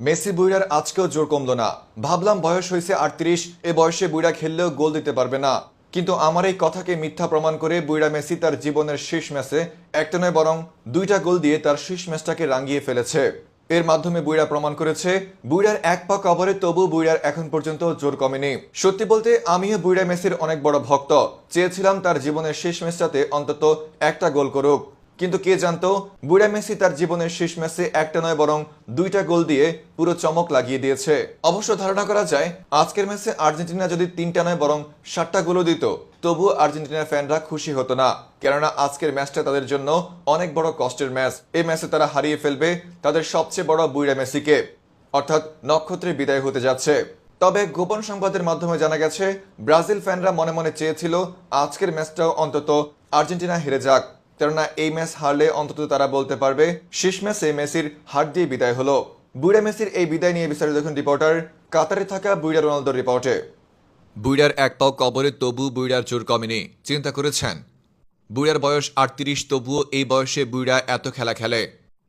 Messi বুইড়ার আজকেও জোর কমল না। ভাবলাম বয়স হয়েছে আটত্রিশ, এ বয়সে বুইড়া খেললেও গোল দিতে পারবে না। কিন্তু আমার এই কথাকে মিথ্যা প্রমাণ করে বুইড়া মেসি তার জীবনের শেষ ম্যাচে একটা নয়, বরং দুইটা গোল দিয়ে তার শেষ ম্যাচটাকে রাঙিয়ে ফেলেছে। এর মাধ্যমে বুইড়া প্রমাণ করেছে বুইড়ার এক পা কবরে তবু বুইড়ার এখন পর্যন্ত জোর কমেনি। সত্যি বলতে, আমিও বুইড়া মেসির অনেক বড় ভক্ত। চেয়েছিলাম তার জীবনের শেষ ম্যাচটাতে অন্তত একটা গোল করুক। কিন্তু কে জানতো, বুড়া মেসি তার জীবনের শেষ ম্যাচে একটা নয় বরং দুইটা গোল দিয়ে পুরো চমক লাগিয়ে দিয়েছে। অবশ্য ধারণা করা যায়, আজকের ম্যাচে আর্জেন্টিনা যদি তিনটা নয় বরং সাতটা গোলও দিত তবু আর্জেন্টিনার ফ্যানরা খুশি হতো না। কেননা আজকের ম্যাচটা তাদের জন্য অনেক বড় কষ্টের ম্যাচ। এই ম্যাচে তারা হারিয়ে ফেলবে তাদের সবচেয়ে বড় বুইড়া মেসিকে। অর্থাৎ নক্ষত্রে বিদায় হতে যাচ্ছে। তবে গোপন সংবাদের মাধ্যমে জানা গেছে, ব্রাজিল ফ্যানরা মনে মনে চেয়েছিল, আজকের ম্যাচটাও অন্তত আর্জেন্টিনা হেরে যাক। কেননা এই ম্যাচ হারলে অন্তত তারা বলতে পারবে, শেষ ম্যাচে মেসির হার দিয়ে বিদায় হলো। বুড়া মেসির এই বিদায় নিয়ে বিস্তারিত দেখুন রিপোর্টার কাতারে থাকা বুইড়া রোনালদোর রিপোর্টে। বুইড়ার এক পাও কবরে তবু বুইড়ার জোর কমেনি, চিন্তা করেছেন। বুড়ার বয়স আটত্রিশ, তবুও এই বয়সে বুড়া এত খেলা খেলে।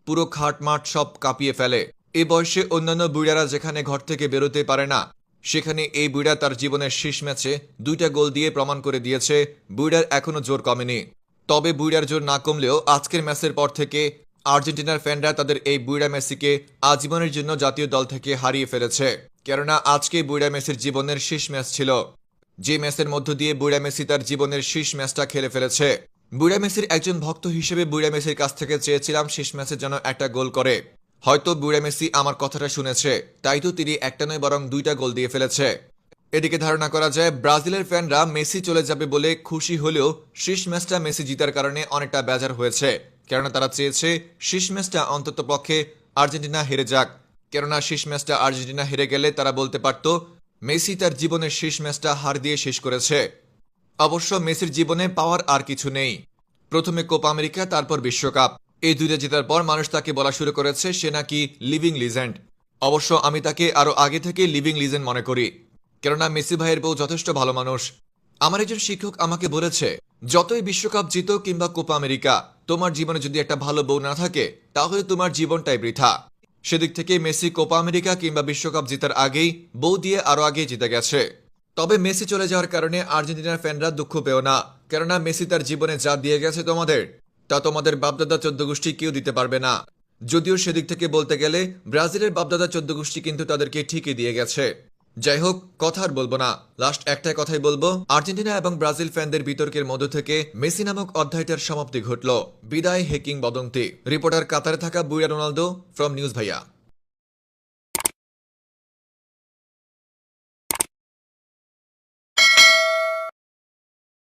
পুরো খাট মাঠ সব কাঁপিয়ে ফেলে। এই বয়সে অন্যান্য বুড়ারা যেখানে ঘর থেকে বেরোতে পারে না, সেখানে এই বুড়া তার জীবনের শেষ ম্যাচে দুইটা গোল দিয়ে প্রমাণ করে দিয়েছে বুড়ার এখনও জোর কমেনি। তবে বুড়ার জোর না কমলেও আজকের ম্যাচের পর থেকে আর্জেন্টিনার ফ্যানরা তাদের এই বুড়া মেসিকে আজীবনের জন্য জাতীয় দল থেকে হারিয়ে ফেলেছে। কেননা আজকে বুড়া মেসির জীবনের শেষ ম্যাচ ছিল। যে ম্যাচের মধ্য দিয়ে বুড়া মেসি তার জীবনের শেষ ম্যাচটা খেলে ফেলেছে। বুড়া মেসির একজন ভক্ত হিসেবে বুড়া মেসির কাছ থেকে চেয়েছিলাম শেষ ম্যাচে যেন একটা গোল করে। হয়তো বুড়া মেসি আমার কথাটা শুনেছে, তাই তো তিনি একটা নয় বরং দুইটা গোল দিয়ে ফেলেছে। এদিকে ধারণা করা যায় ব্রাজিলের ফ্যানরা মেসি চলে যাবে বলে খুশি হলেও শেষ ম্যাচটা মেসি জিতার কারণে অনেকটা বেজার হয়েছে। কেননা তারা চেয়েছে শেষ ম্যাচটা অন্তত পক্ষে আর্জেন্টিনা হেরে যাক। কেননা শেষ ম্যাচটা আর্জেন্টিনা হেরে গেলে তারা বলতে পারত, মেসি তার জীবনের শেষ ম্যাচটা হার দিয়ে শেষ করেছে। অবশ্য মেসির জীবনে পাওয়ার আর কিছু নেই। প্রথমে কোপা আমেরিকা, তারপর বিশ্বকাপ। এই দুইটা জেতার পর মানুষ তাকে বলা শুরু করেছে সে নাকি লিভিং লিজেন্ড। অবশ্য আমি তাকে আরও আগে থেকে লিভিং লিজেন্ড মনে করি। কেননা মেসি ভাইয়ের বউ যথেষ্ট ভালো মানুষ। আমার একজন শিক্ষক আমাকে বলেছে, যতই বিশ্বকাপ জিতো কিংবা কোপা আমেরিকা, তোমার জীবনে যদি একটা ভালো বউ না থাকে, তাহলে তোমার জীবনটাই বৃথা। সেদিক থেকে মেসি কোপা আমেরিকা কিংবা বিশ্বকাপ জেতার আগেই বউ দিয়ে আরও আগে জিতে গেছে। তবে মেসি চলে যাওয়ার কারণে আর্জেন্টিনার ফ্যানরা দুঃখ পেও না, কেননা মেসি তার জীবনে যা দিয়ে গেছে তোমাদের, তা তোমাদের বাপদাদা চোদ্দ গোষ্ঠী কেউ দিতে পারবে না। যদিও সেদিক থেকে বলতে গেলে, ব্রাজিলের বাপদাদা চোদ্দ গোষ্ঠী কিন্তু তাদেরকে ঠিকই দিয়ে গেছে। যাই হোক কথা আর বলব না। লাস্ট একটাই কথাই বলব। আর্জেন্টিনা এবং ব্রাজিল ফ্যানদের বিতর্কের মধ্য থেকে মেসি নামক অধ্যায়টার সমাপ্তি ঘটল। বিদায়, হেকিং বদন্তি। রিপোর্টার কাতারে থাকা বুইয়া রোনালদো, ফ্রম নিউজ ভাইয়া।